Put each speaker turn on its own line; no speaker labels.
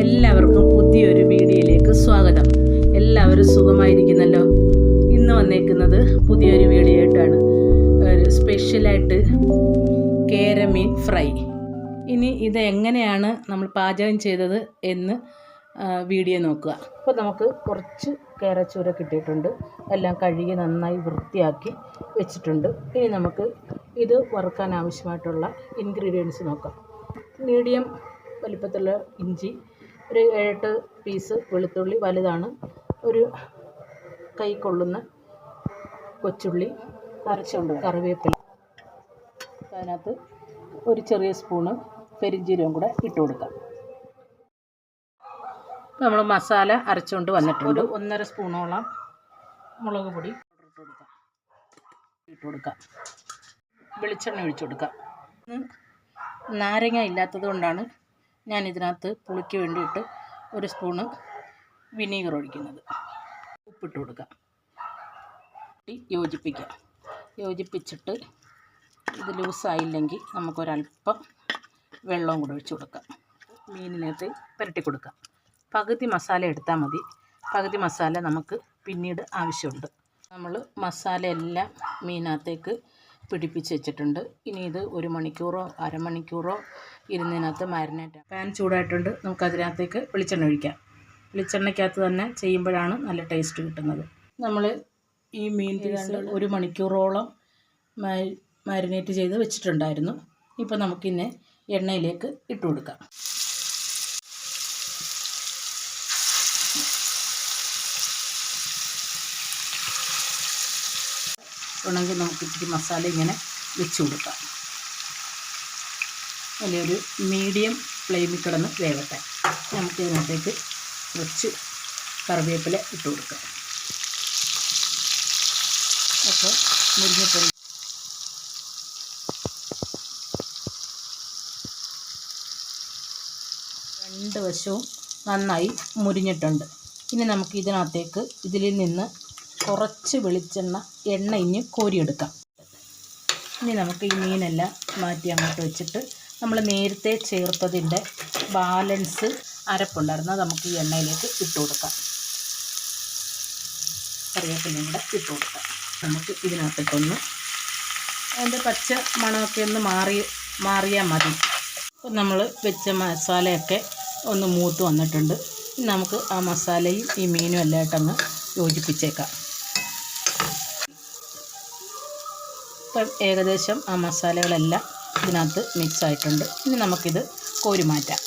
എല്ലാവർക്കും പുതിയൊരു വീഡിയോയിലേക്ക് സ്വാഗതം. എല്ലാവരും സുഖമായിരിക്കുന്നല്ലോ? ഇന്ന് വന്നേക്കുന്നത് പുതിയൊരു വീഡിയോ ആയിട്ടാണ് ഒരു സ്പെഷ്യലായിട്ട് കേരമീൻ ഫ്രൈ. ഇനി ഇത് എങ്ങനെയാണ് നമ്മൾ പാചകം ചെയ്തത് എന്ന് വീഡിയോ നോക്കുക. അപ്പോൾ നമുക്ക് കുറച്ച് കേരച്ചൂര കിട്ടിയിട്ടുണ്ട്. എല്ലാം കഴുകി നന്നായി വൃത്തിയാക്കി വെച്ചിട്ടുണ്ട്. ഇനി നമുക്ക് ഇത് വറുക്കാൻ ആവശ്യമായിട്ടുള്ള ഇൻഗ്രീഡിയൻസ് നോക്കാം. മീഡിയം വലിപ്പത്തിലുള്ള ഇഞ്ചി ഒരു ഏഴെട്ട് പീസ് വെളുത്തുള്ളി വലുതാണ് ഒരു കൈ കൊള്ളുന്ന കൊച്ചുള്ളി അരച്ചുണ്ട് കറിവേപ്പില. അതിനകത്ത് ഒരു ചെറിയ സ്പൂണ് പെരിഞ്ചീരവും കൂടെ ഇട്ട് കൊടുക്കാം. നമ്മൾ മസാല അരച്ചുകൊണ്ട് വന്നിട്ടുണ്ട്. ഒന്നര സ്പൂണോളം മുളക് പൊടി ഇട്ട് കൊടുക്കാം. വെളിച്ചെണ്ണ ഒഴിച്ചു കൊടുക്കാം. നാരങ്ങ ഇല്ലാത്തത് കൊണ്ടാണ് ഞാൻ ഇതിനകത്ത് പുളിക്ക് വേണ്ടിയിട്ട് ഒരു സ്പൂണ് വിനീഗർ ഒഴിക്കുന്നത്. ഉപ്പിട്ട് കൊടുക്കാം. യോജിപ്പിക്കാം. യോജിപ്പിച്ചിട്ട് ഇത് ലൂസായില്ലെങ്കിൽ നമുക്കൊരല്പം വെള്ളവും കൂടെ ഒഴിച്ച് കൊടുക്കാം. മീനിനകത്ത് പുരട്ടി കൊടുക്കാം. പകുതി മസാല എടുത്താൽ മതി. പകുതി മസാല നമുക്ക് പിന്നീട് ആവശ്യമുണ്ട്. നമ്മൾ മസാല എല്ലാം മീനകത്തേക്ക് പിടിപ്പിച്ച് വെച്ചിട്ടുണ്ട്. ഇനി ഇത് ഒരു മണിക്കൂറോ അരമണിക്കൂറോ ഇരുന്നതിനകത്ത് മാരിനേറ്റ് പാൻ ചൂടായിട്ടുണ്ട്. നമുക്ക് അതിനകത്തേക്ക് വെളിച്ചെണ്ണ ഒഴിക്കാം. വെളിച്ചെണ്ണയ്ക്കകത്ത് തന്നെ ചെയ്യുമ്പോഴാണ് നല്ല ടേസ്റ്റ് കിട്ടുന്നത്. നമ്മൾ ഈ മീൻ പീസ് ഒരു മണിക്കൂറോളം മാരിനേറ്റ് ചെയ്ത് വെച്ചിട്ടുണ്ടായിരുന്നു. ഇപ്പോൾ നമുക്കിന്നെ എണ്ണയിലേക്ക് ഇട്ട് കൊടുക്കാം. വേണമെങ്കിൽ നമുക്ക് ഇത്തിരി മസാല ഇങ്ങനെ വെച്ച് കൊടുക്കാം. അല്ലെങ്കിൽ മീഡിയം ഫ്ലെയിമിൽ കിടന്ന് വേവട്ടെ. നമുക്ക് ഇതിനകത്തേക്ക് കുറച്ച് കറിവേപ്പില ഇട്ട് കൊടുക്കാം. അപ്പോൾ മുരിങ്ങപ്പൊടി. രണ്ട് വശവും നന്നായി മുരിഞ്ഞിട്ടുണ്ട്. ഇനി നമുക്ക് ഇതിനകത്തേക്ക് ഇതിൽ നിന്ന് കുറച്ച് വെളിച്ചെണ്ണ എണ്ണ ഇഞ്ഞ് കോരിയെടുക്കാം. ഇനി നമുക്ക് ഈ മീനെല്ലാം മാറ്റി അങ്ങോട്ട് വെച്ചിട്ട് നമ്മൾ നേരത്തെ ചേർത്തതിന്റെ ബാലൻസ് അരപ്പുണ്ടായിരുന്നു. നമുക്ക് ഈ എണ്ണയിലേക്ക് ഇട്ട് കൊടുക്കാം. കറിവേപ്പിലയും കൂടെ ഇട്ട് കൊടുക്കാം. നമുക്ക് ഇതിനകത്തേക്കൊന്ന് അതിന്റെ പച്ച മണമൊക്കെ ഒന്ന് മാറി മാറിയാൽ മതി. അപ്പോൾ നമ്മൾ വെച്ച മസാലയൊക്കെ ഒന്ന് മൂത്ത് വന്നിട്ടുണ്ട്. ഇനി നമുക്ക് ആ മസാലയും ഈ മീനും എല്ലാം ആയിട്ടങ്ങ് യോജിപ്പിച്ചേക്കാം. ഇപ്പം ഏകദേശം ആ മസാലകളെല്ലാം ഇതിനകത്ത് മിക്സ് ആയിട്ടുണ്ട്. ഇനി നമുക്കിത് കോരി മാറ്റാം.